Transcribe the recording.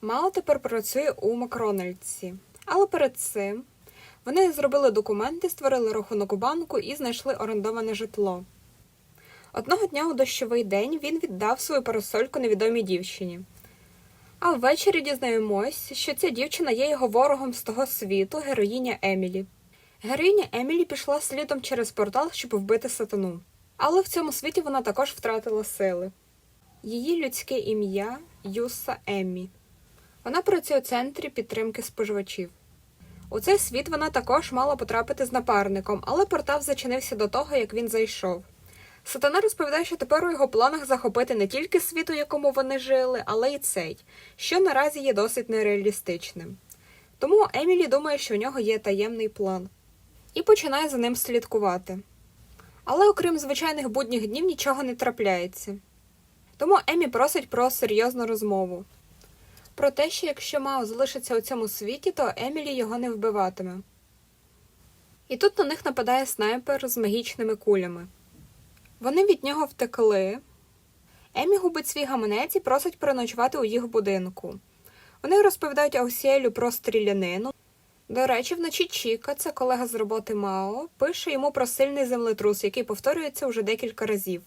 Мао тепер працює у Макрональдсі. Але перед цим вони зробили документи, створили рахунок у банку і знайшли орендоване житло. Одного дня у дощовий день він віддав свою парасольку невідомій дівчині. А ввечері дізнаємось, що ця дівчина є його ворогом з того світу, героїня Емілі. Героїня Емілі пішла слідом через портал, щоб вбити сатану. Але в цьому світі вона також втратила сили. Її людське ім'я Юса Еммі. Вона працює у центрі підтримки споживачів. У цей світ вона також мала потрапити з напарником, але портал зачинився до того, як він зайшов. Сатана розповідає, що тепер у його планах захопити не тільки світ, у якому вони жили, але й цей, що наразі є досить нереалістичним. Тому Емілі думає, що у нього є таємний план, і починає за ним слідкувати. Але окрім звичайних будніх днів нічого не трапляється. Тому Емі просить про серйозну розмову. Про те, що якщо Мао залишиться у цьому світі, то Емілі його не вбиватиме. І тут на них нападає снайпер з магічними кулями. Вони від нього втекли. Емі губить свій гаманець і просить переночувати у їх будинку. Вони розповідають Аусіелю про стрілянину. До речі, вночі Чіка, це колега з роботи Мао, пише йому про сильний землетрус, який повторюється вже декілька разів.